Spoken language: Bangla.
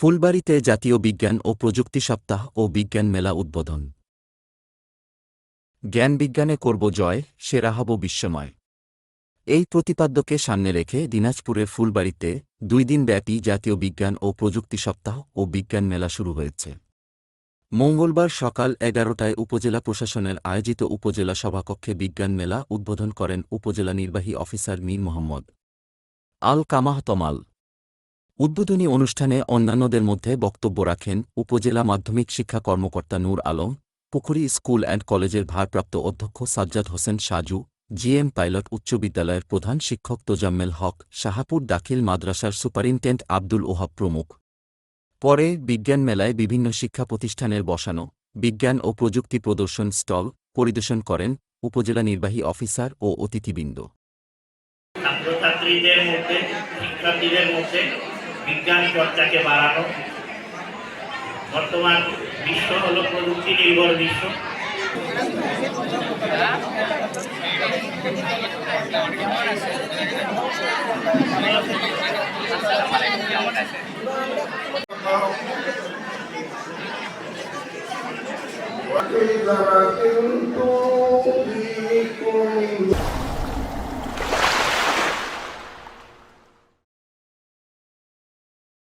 ফুলবাড়িতে জাতীয় বিজ্ঞান ও প্রযুক্তি সপ্তাহ ও বিজ্ঞান মেলা উদ্বোধন। জ্ঞান বিজ্ঞানে করব জয়, সেরা হব বিশ্বময়। এই প্রতিপাদ্যকে সামনে রেখে দিনাজপুরের ফুলবাড়িতে দুই দিন দিনব্যাপী জাতীয় বিজ্ঞান ও প্রযুক্তি সপ্তাহ ও বিজ্ঞান মেলা শুরু হয়েছে। মঙ্গলবার সকাল এগারোটায় উপজেলা প্রশাসনের আয়োজিত উপজেলা সভাকক্ষে বিজ্ঞান মেলা উদ্বোধন করেন উপজেলা নির্বাহী অফিসার মীর মোহাম্মদ। আল কামাহ তমাল উদ্বোধনী অনুষ্ঠানে অন্যান্যদের মধ্যে বক্তব্য রাখেন উপজেলা মাধ্যমিক শিক্ষা কর্মকর্তা নূর আলম পুকুরি স্কুল অ্যান্ড কলেজের ভারপ্রাপ্ত অধ্যক্ষ সাজ্জাদ হোসেন সাজু, জিএম পাইলট উচ্চ বিদ্যালয়ের প্রধান শিক্ষক তোজাম্মেল হক, শাহাপুর দাখিল মাদ্রাসার সুপারিনটেন্ট আব্দুল ওহাব প্রমুখ। পরে বিজ্ঞান মেলায় বিভিন্ন শিক্ষা প্রতিষ্ঠানের বসানো, বিজ্ঞান ও প্রযুক্তি প্রদর্শন স্টল পরিদর্শন করেন উপজেলা নির্বাহী অফিসার ও অতিথিবৃন্দ। ছাত্রছাত্রীদের মধ্যে, শিক্ষার্থীদের মধ্যে বিজ্ঞান চর্চাকে বাড়ানো বর্তমান বিশ্ব হলো প্রযুক্তি নির্ভর বিশ্ব وإذا كنتم